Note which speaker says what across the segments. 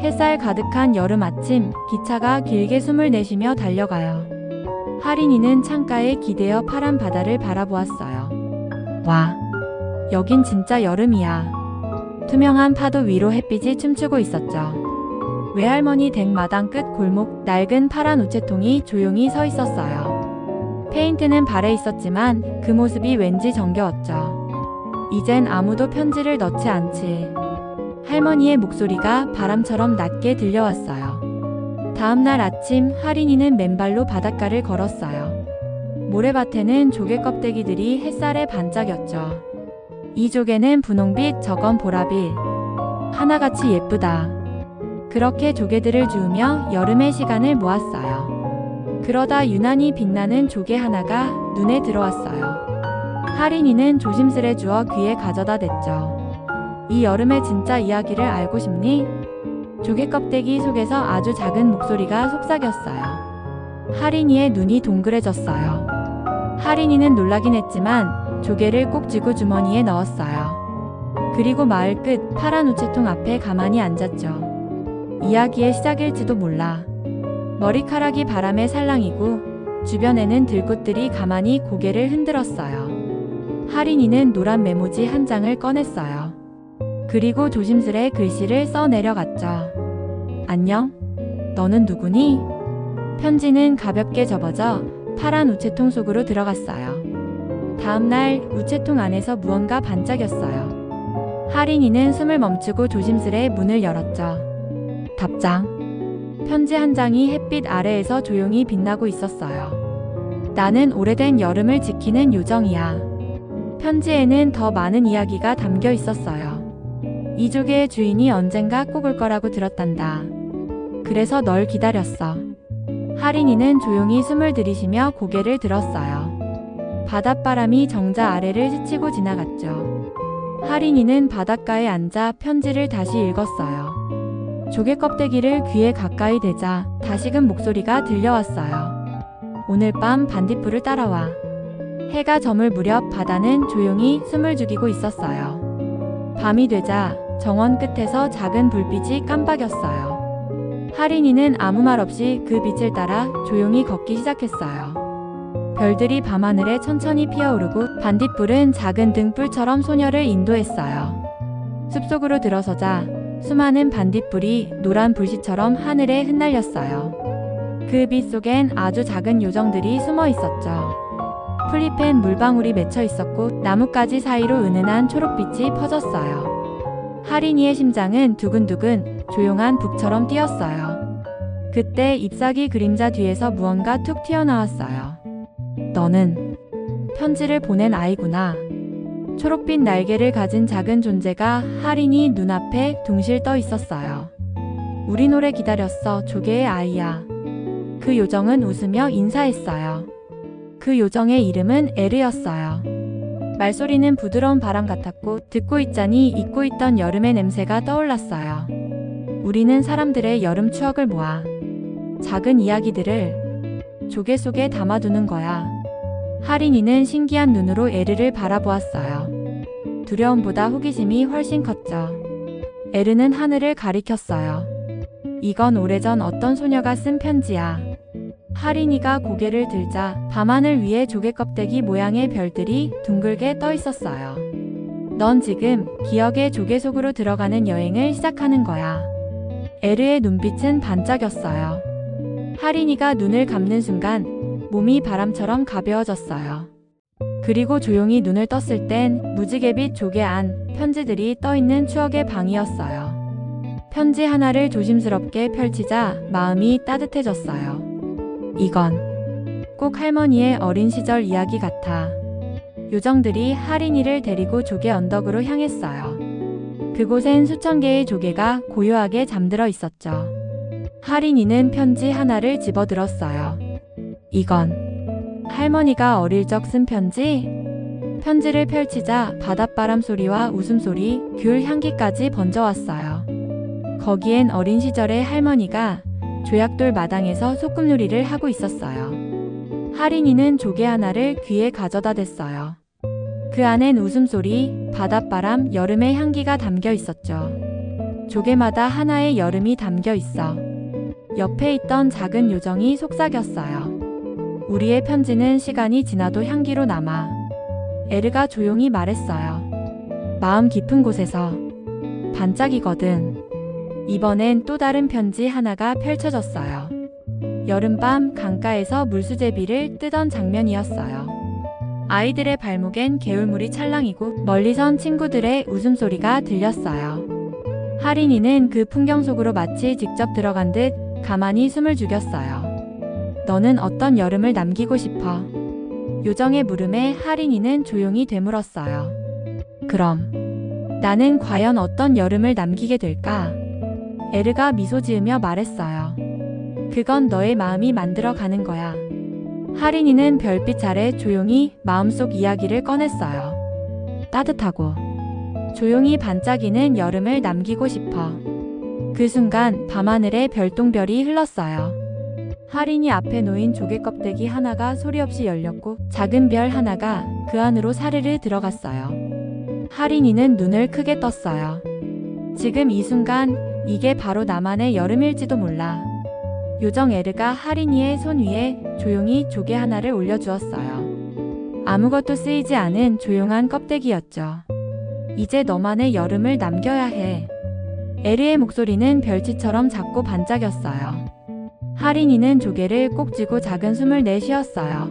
Speaker 1: 햇살 가득한 여름 아침, 기차가 길게 숨을 내쉬며 달려가요. 하린이는 창가에 기대어 파란 바다를 바라보았어요. 와, 여긴 진짜 여름이야. 투명한 파도 위로 햇빛이 춤추고 있었죠. 외할머니 댁 마당 끝 골목 낡은 파란 우체통이 조용히 서 있었어요. 페인트는 발에 있었지만 그 모습이 왠지 정겨웠죠. 이젠 아무도 편지를 넣지 않지. 할머니의 목소리가 바람처럼 낮게 들려왔어요. 다음날 아침 하린이는 맨발로 바닷가를 걸었어요. 모래밭에는 조개 껍데기들이 햇살에 반짝였죠. 이 조개는 분홍빛, 저건 보라빛. 하나같이 예쁘다. 그렇게 조개들을 주우며 여름의 시간을 모았어요. 그러다 유난히 빛나는 조개 하나가 눈에 들어왔어요. 하린이는 조심스레 주어 귀에 가져다 댔죠. 이 여름의 진짜 이야기를 알고 싶니? 조개 껍데기 속에서 아주 작은 목소리가 속삭였어요. 하린이의 눈이 동그래졌어요. 하린이는 놀라긴 했지만 조개를 꼭 쥐고 주머니에 넣었어요. 그리고 마을 끝 파란 우체통 앞에 가만히 앉았죠. 이야기의 시작일지도 몰라. 머리카락이 바람에 살랑이고 주변에는 들꽃들이 가만히 고개를 흔들었어요. 하린이는 노란 메모지 한 장을 꺼냈어요. 그리고 조심스레 글씨를 써 내려갔죠. 안녕? 너는 누구니? 편지는 가볍게 접어져 파란 우체통 속으로 들어갔어요. 다음날 우체통 안에서 무언가 반짝였어요. 하린이는 숨을 멈추고 조심스레 문을 열었죠. 답장. 편지 한 장이 햇빛 아래에서 조용히 빛나고 있었어요. 나는 오래된 여름을 지키는 요정이야. 편지에는 더 많은 이야기가 담겨 있었어요. 이 조개의 주인이 언젠가 꼭 올 거라고 들었단다. 그래서 널 기다렸어. 하린이는 조용히 숨을 들이쉬며 고개를 들었어요. 바닷바람이 정자 아래를 스치고 지나갔죠. 하린이는 바닷가에 앉아 편지를 다시 읽었어요. 조개 껍데기를 귀에 가까이 대자 다시금 목소리가 들려왔어요. 오늘 밤 반딧불을 따라와. 해가 저물 무렵 바다는 조용히 숨을 죽이고 있었어요. 밤이 되자 정원 끝에서 작은 불빛이 깜박였어요. 하린이는 아무 말 없이 그 빛을 따라 조용히 걷기 시작했어요. 별들이 밤하늘에 천천히 피어오르고 반딧불은 작은 등불처럼 소녀를 인도했어요. 숲속으로 들어서자 수많은 반딧불이 노란 불씨처럼 하늘에 흩날렸어요. 그 빛 속엔 아주 작은 요정들이 숨어 있었죠. 풀잎엔 물방울이 맺혀 있었고 나뭇가지 사이로 은은한 초록빛이 퍼졌어요. 하린이의 심장은 두근두근 조용한 북처럼 뛰었어요. 그때 잎사귀 그림자 뒤에서 무언가 툭 튀어나왔어요. 너는 편지를 보낸 아이구나. 초록빛 날개를 가진 작은 존재가 하린이 눈앞에 둥실 떠 있었어요. 우리 노래 기다렸어, 조개의 아이야. 그 요정은 웃으며 인사했어요. 그 요정의 이름은 에르였어요. 말소리는 부드러운 바람 같았고 듣고 있자니 잊고 있던 여름의 냄새가 떠올랐어요. 우리는 사람들의 여름 추억을 모아 작은 이야기들을 조개 속에 담아두는 거야. 하린이는 신기한 눈으로 에르를 바라보았어요. 두려움보다 호기심이 훨씬 컸죠. 에르는 하늘을 가리켰어요. 이건 오래전 어떤 소녀가 쓴 편지야. 하린이가 고개를 들자 밤하늘 위에 조개 껍데기 모양의 별들이 둥글게 떠 있었어요. 넌 지금 기억의 조개 속으로 들어가는 여행을 시작하는 거야. 에르의 눈빛은 반짝였어요. 하린이가 눈을 감는 순간 몸이 바람처럼 가벼워졌어요. 그리고 조용히 눈을 떴을 땐 무지개빛 조개 안 편지들이 떠 있는 추억의 방이었어요. 편지 하나를 조심스럽게 펼치자 마음이 따뜻해졌어요. 이건 꼭 할머니의 어린 시절 이야기 같아. 요정들이 하린이를 데리고 조개 언덕으로 향했어요. 그곳엔 수천 개의 조개가 고요하게 잠들어 있었죠. 하린이는 편지 하나를 집어들었어요. 이건 할머니가 어릴 적 쓴 편지? 편지를 펼치자 바닷바람 소리와 웃음소리, 귤 향기까지 번져왔어요. 거기엔 어린 시절의 할머니가 조약돌 마당에서 소꿉놀이를 하고 있었어요. 하린이는 조개 하나를 귀에 가져다 댔어요. 그 안엔 웃음소리, 바닷바람, 여름의 향기가 담겨 있었죠. 조개마다 하나의 여름이 담겨 있어. 옆에 있던 작은 요정이 속삭였어요. 우리의 편지는 시간이 지나도 향기로 남아. 에르가 조용히 말했어요. 마음 깊은 곳에서. 반짝이거든. 이번엔 또 다른 편지 하나가 펼쳐졌어요. 여름밤 강가에서 물수제비를 뜨던 장면이었어요. 아이들의 발목엔 개울물이 찰랑이고 멀리선 친구들의 웃음소리가 들렸어요. 하린이는 그 풍경 속으로 마치 직접 들어간 듯 가만히 숨을 죽였어요. 너는 어떤 여름을 남기고 싶어? 요정의 물음에 하린이는 조용히 되물었어요. 그럼 나는 과연 어떤 여름을 남기게 될까? 에르가 미소 지으며 말했어요. 그건 너의 마음이 만들어 가는 거야. 하린이는 별빛 아래 조용히 마음속 이야기를 꺼냈어요. 따뜻하고 조용히 반짝이는 여름을 남기고 싶어. 그 순간 밤하늘에 별똥별이 흘렀어요. 하린이 앞에 놓인 조개 껍데기 하나가 소리 없이 열렸고 작은 별 하나가 그 안으로 사르르 들어갔어요. 하린이는 눈을 크게 떴어요. 지금 이 순간 이게 바로 나만의 여름일지도 몰라. 요정 에르가 하린이의 손 위에 조용히 조개 하나를 올려주었어요. 아무것도 쓰이지 않은 조용한 껍데기였죠. 이제 너만의 여름을 남겨야 해. 에르의 목소리는 별치처럼 작고 반짝였어요. 하린이는 조개를 꼭 쥐고 작은 숨을 내쉬었어요.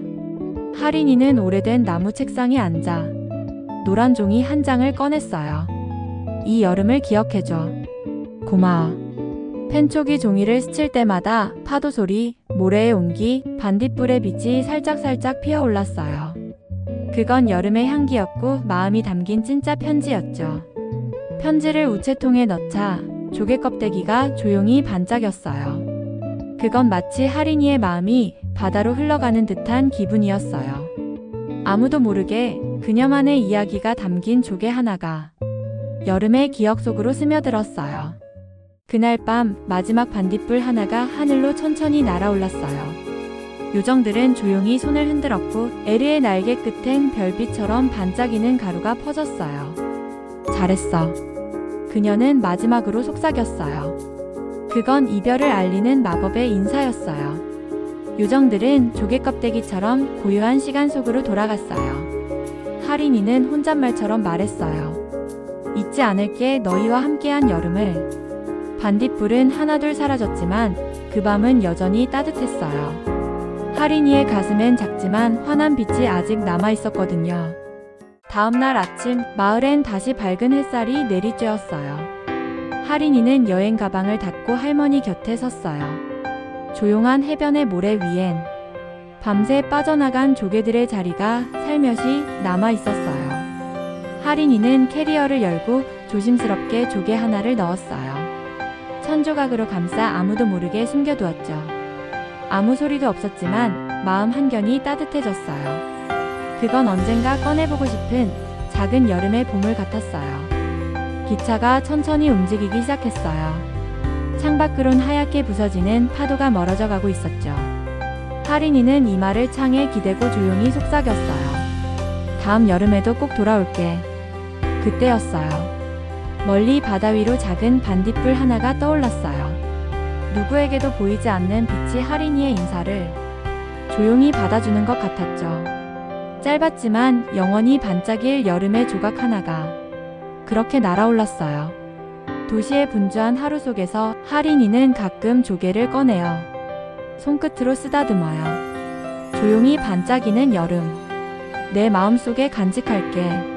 Speaker 1: 하린이는 오래된 나무 책상에 앉아 노란 종이 한 장을 꺼냈어요. 이 여름을 기억해줘. 고마워. 펜촉이 종이를 스칠 때마다 파도 소리, 모래의 온기, 반딧불의 빛이 살짝살짝 피어올랐어요. 그건 여름의 향기였고 마음이 담긴 진짜 편지였죠. 편지를 우체통에 넣자 조개 껍데기가 조용히 반짝였어요. 그건 마치 하린이의 마음이 바다로 흘러가는 듯한 기분이었어요. 아무도 모르게 그녀만의 이야기가 담긴 조개 하나가 여름의 기억 속으로 스며들었어요. 그날 밤 마지막 반딧불 하나가 하늘로 천천히 날아올랐어요. 요정들은 조용히 손을 흔들었고 에르의 날개 끝엔 별빛처럼 반짝이는 가루가 퍼졌어요. 잘했어. 그녀는 마지막으로 속삭였어요. 그건 이별을 알리는 마법의 인사였어요. 요정들은 조개 껍데기처럼 고요한 시간 속으로 돌아갔어요. 하린이는 혼잣말처럼 말했어요. 잊지 않을게 너희와 함께한 여름을. 반딧불은 하나둘 사라졌지만 그 밤은 여전히 따뜻했어요. 하린이의 가슴엔 작지만 환한 빛이 아직 남아 있었거든요. 다음날 아침 마을엔 다시 밝은 햇살이 내리쬐었어요. 하린이는 여행 가방을 닫고 할머니 곁에 섰어요. 조용한 해변의 모래 위엔 밤새 빠져나간 조개들의 자리가 살며시 남아 있었어요. 하린이는 캐리어를 열고 조심스럽게 조개 하나를 넣었어요. 천조각으로 감싸 아무도 모르게 숨겨두었죠. 아무 소리도 없었지만 마음 한켠이 따뜻해졌어요. 그건 언젠가 꺼내보고 싶은 작은 여름의 보물 같았어요. 기차가 천천히 움직이기 시작했어요. 창밖으론 하얗게 부서지는 파도가 멀어져 가고 있었죠. 하린이는 이마를 창에 기대고 조용히 속삭였어요. 다음 여름에도 꼭 돌아올게. 그때였어요. 멀리 바다 위로 작은 반딧불 하나가 떠올랐어요. 누구에게도 보이지 않는 빛이 하린이의 인사를 조용히 받아주는 것 같았죠. 짧았지만 영원히 반짝일 여름의 조각 하나가 그렇게 날아올랐어요. 도시의 분주한 하루 속에서 하린이는 가끔 조개를 꺼내어 손끝으로 쓰다듬어요. 조용히 반짝이는 여름. 내 마음속에 간직할게.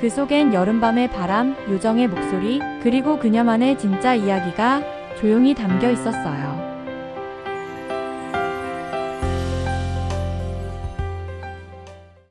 Speaker 1: 그 속엔 여름밤의 바람, 요정의 목소리, 그리고 그녀만의 진짜 이야기가 조용히 담겨 있었어요.